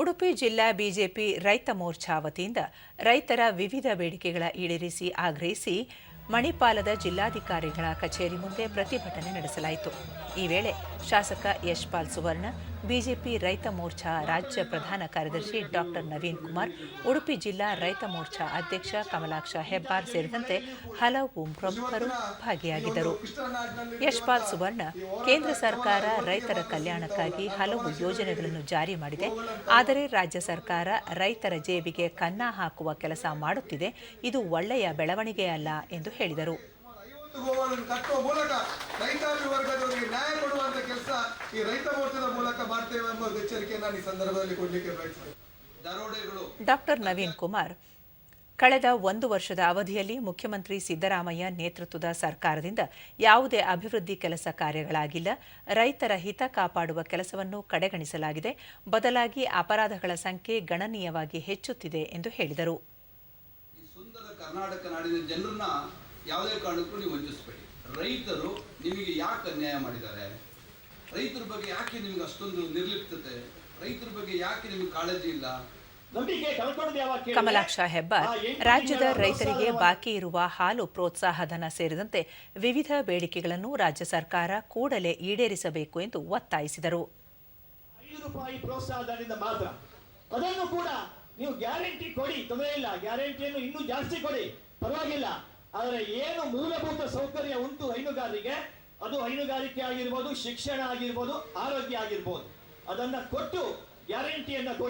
ಉಡುಪಿ ಜಿಲ್ಲಾ ಬಿಜೆಪಿ ರೈತ ಮೋರ್ಚಾ ವತಿಯಿಂದ ರೈತರ ವಿವಿಧ ಬೇಡಿಕೆಗಳ ಈಡೇರಿಸಿ ಆಗ್ರಹಿಸಿ ಮಣಿಪಾಲದ ಜಿಲ್ಲಾಧಿಕಾರಿಗಳ ಕಚೇರಿ ಮುಂದೆ ಪ್ರತಿಭಟನೆ ನಡೆಸಲಾಯಿತು. ಈ ವೇಳೆ ಶಾಸಕ ಯಶ್ಪಾಲ್ ಸುವರ್ಣ, ಬಿಜೆಪಿ ರೈತ ಮೋರ್ಚಾ ರಾಜ್ಯ ಪ್ರಧಾನ ಕಾರ್ಯದರ್ಶಿ ಡಾಕ್ಟರ್ ನವೀನ್ ಕುಮಾರ್, ಉಡುಪಿ ಜಿಲ್ಲಾ ರೈತ ಮೋರ್ಚಾ ಅಧ್ಯಕ್ಷ ಕಮಲಾಕ್ಷ ಹೆಬ್ಬಾರ್ ಸೇರಿದಂತೆ ಹಲವು ಪ್ರಮುಖರು ಭಾಗಿಯಾಗಿದ್ದರು. ಯಶ್ಪಾಲ್ ಸುವರ್ಣ, ಕೇಂದ್ರ ಸರ್ಕಾರ ರೈತರ ಕಲ್ಯಾಣಕ್ಕಾಗಿ ಹಲವು ಯೋಜನೆಗಳನ್ನು ಜಾರಿ ಮಾಡಿದೆ. ಆದರೆ ರಾಜ್ಯ ಸರ್ಕಾರ ರೈತರ ಜೇಬಿಗೆ ಕನ್ನ ಹಾಕುವ ಕೆಲಸ ಮಾಡುತ್ತಿದೆ. ಇದು ಒಳ್ಳೆಯ ಬೆಳವಣಿಗೆಯಲ್ಲ ಎಂದು ಹೇಳಿದರು. ಐವತ್ತು ಗೋಗಳನ್ನು ಕಟ್ಟುವ ಮೂಲಕ ರೈತಾಪಿ ವರ್ಗದವರಿಗೆ ನ್ಯಾಯ ಕೊಡುವಂತ ಕೆಲಸ ಈ ರೈತ ಮೋರ್ಚಾದ ಮೂಲಕ ಮಾಡ್ತೇವೆ ಎಂಬ ಒಂದು ಎಚ್ಚರಿಕೆಯನ್ನು ಈ ಸಂದರ್ಭದಲ್ಲಿ ಕೊಡ್ಲಿಕ್ಕೆ ಬಯಸ್ತೇನೆ. ದರೋಡೆಗಳು. ಡಾಕ್ಟರ್ ನವೀನ್ ಕುಮಾರ್ ಕಳೆದ ಒಂದು ವರ್ಷದ ಅವಧಿಯಲ್ಲಿ ಮುಖ್ಯಮಂತ್ರಿ ಸಿದ್ದರಾಮಯ್ಯ ನೇತೃತ್ವದ ಸರ್ಕಾರದಿಂದ ಯಾವುದೇ ಅಭಿವೃದ್ಧಿ ಕೆಲಸ ಕಾರ್ಯಗಳಾಗಿಲ್ಲ. ರೈತರ ಹಿತ ಕಾಪಾಡುವ ಕೆಲಸವನ್ನು ಕಡೆಗಣಿಸಲಾಗಿದೆ. ಬದಲಾಗಿ ಅಪರಾಧಗಳ ಸಂಖ್ಯೆ ಗಣನೀಯವಾಗಿ ಹೆಚ್ಚುತ್ತಿದೆ ಎಂದು ಹೇಳಿದರು. ಯಾವುದೇ ಕಾರಣಕ್ಕೂ ನೀವು ವಂಚಿಸಬೇಡಿ. ರೈತರು ನಿಮಗೆ ಯಾಕೆ ಅನ್ಯಾಯ ಮಾಡಿದ್ದಾರೆ? ರೈತರ ಬಗ್ಗೆ ಯಾಕೆ ನಿಮ್ಗೆ ಅಷ್ಟೊಂದು ನಿರ್ಲಿಪ್ತತೆ? ರೈತರ ಬಗ್ಗೆ ಯಾಕೆ ನಿಮ್ಗೆ ಕಾಳಜಿ ಇಲ್ಲ? ಕಮಲಾಕ್ಷ ಹೆಬ್ಬಾರ್ ರಾಜ್ಯದ ರೈತರಿಗೆ ಬಾಕಿ ಇರುವ ಹಾಲು ಪ್ರೋತ್ಸಾಹಧನ ಸೇರಿದಂತೆ ವಿವಿಧ ಬೇಡಿಕೆಗಳನ್ನು ರಾಜ್ಯ ಸರ್ಕಾರ ಕೂಡಲೇ ಈಡೇರಿಸಬೇಕು ಎಂದು ಒತ್ತಾಯಿಸಿದರು. ರೂಪಾಯಿ ಪ್ರೋತ್ಸಾಹಧನದಿಂದ ಮಾತ್ರ. ಅದನ್ನು ಕೂಡ ನೀವು ಗ್ಯಾರಂಟಿ ಕೊಡಿ ತೊಂದರೆ ಇಲ್ಲ. ಗ್ಯಾರಂಟಿಯನ್ನು ಇನ್ನೂ ಜಾಸ್ತಿ ಕೊಡಿ. ಪರವಾಗಿಲ್ಲ. ಆದರೆ ಏನು ಮೂಲಭೂತ ಸೌಕರ್ಯ ಉಂಟು ಹೈನುಗಾರರಿಗೆ ಅದು ಹೈನುಗಾರಿಕೆ ಆಗಿರ್ಬೋದು, ಶಿಕ್ಷಣ ಆಗಿರ್ಬೋದು, ಆರೋಗ್ಯ ಆಗಿರ್ಬೋದು. ಅದನ್ನ ಕೊಟ್ಟು ಗ್ಯಾರಂಟಿಯನ್ನ ಕೊಡಿ.